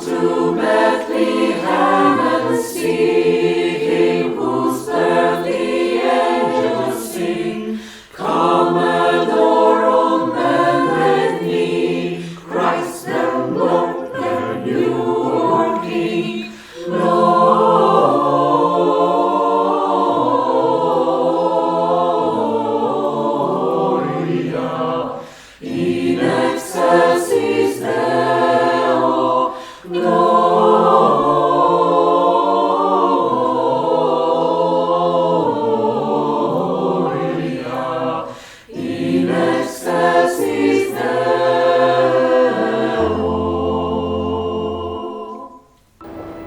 to Bethlehem.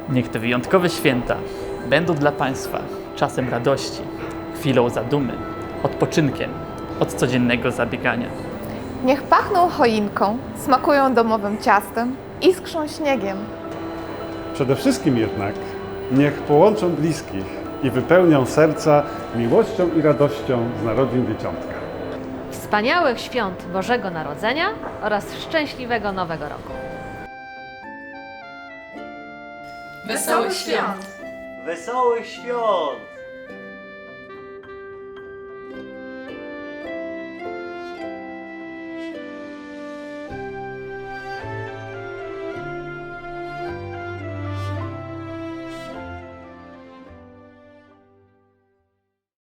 Niech te wyjątkowe święta będą dla Państwa czasem radości, chwilą zadumy, odpoczynkiem od codziennego zabiegania. Niech pachną choinką, smakują domowym ciastem, iskrzą śniegiem. Przede wszystkim jednak niech połączą bliskich i wypełnią serca miłością i radością z narodzin dzieciątka. Wspaniałych świąt Bożego Narodzenia oraz szczęśliwego Nowego Roku. Wesołych świąt! Wesołych świąt!